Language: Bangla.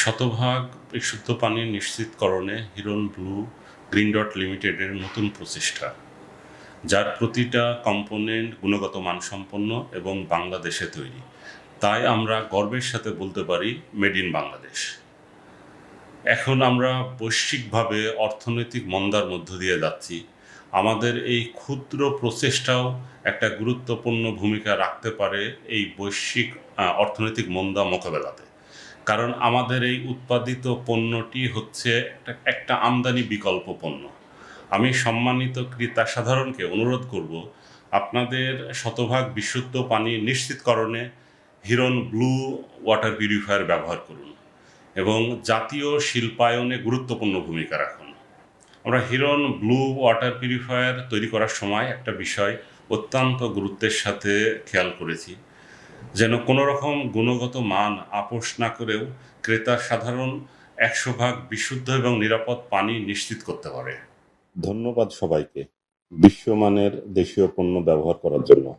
শতভাগ বিশুদ্ধ পানি নিশ্চিতকরণে হিরন ব্লু গ্রিন ডট লিমিটেডের নতুন প্রচেষ্টা, যার প্রতিটা কম্পোনেন্ট গুণগত মানসম্পন্ন এবং বাংলাদেশে তৈরি। তাই আমরা গর্বের সাথে বলতে পারি, মেড ইন বাংলাদেশ। এখন আমরা বৈশ্বিকভাবে অর্থনৈতিক মন্দার মধ্য দিয়ে যাচ্ছি। আমাদের এই ক্ষুদ্র প্রচেষ্টাও একটা গুরুত্বপূর্ণ ভূমিকা রাখতে পারে এই বৈশ্বিক অর্থনৈতিক মন্দা মোকাবেলাতে। কারণ আমাদের এই উৎপাদিত পণ্যটি হচ্ছে একটা আমদানি বিকল্প পণ্য। আমি সম্মানিত ক্রেতা সাধারণকে অনুরোধ করব, আপনাদের শতভাগ বিশুদ্ধ পানি নিশ্চিতকরণে হিরন ব্লু ওয়াটার পিউরিফায়ার ব্যবহার করুন এবং জাতীয় শিল্পায়নে গুরুত্বপূর্ণ ভূমিকা রাখুন। আমরা হিরন ব্লু ওয়াটার পিউরিফায়ার তৈরি করার সময় একটা বিষয় অত্যন্ত গুরুত্বের সাথে খেয়াল করেছি। যেন কোনো রকম গুণগত মান আপোষ না করেও ক্রেতা সাধারণ একশো ভাগ বিশুদ্ধ এবং নিরাপদ পানি নিশ্চিত করতে পারে। ধন্যবাদ সবাইকে। বিশ্বমানের দেশীয় পণ্য ব্যবহার করার জন্য।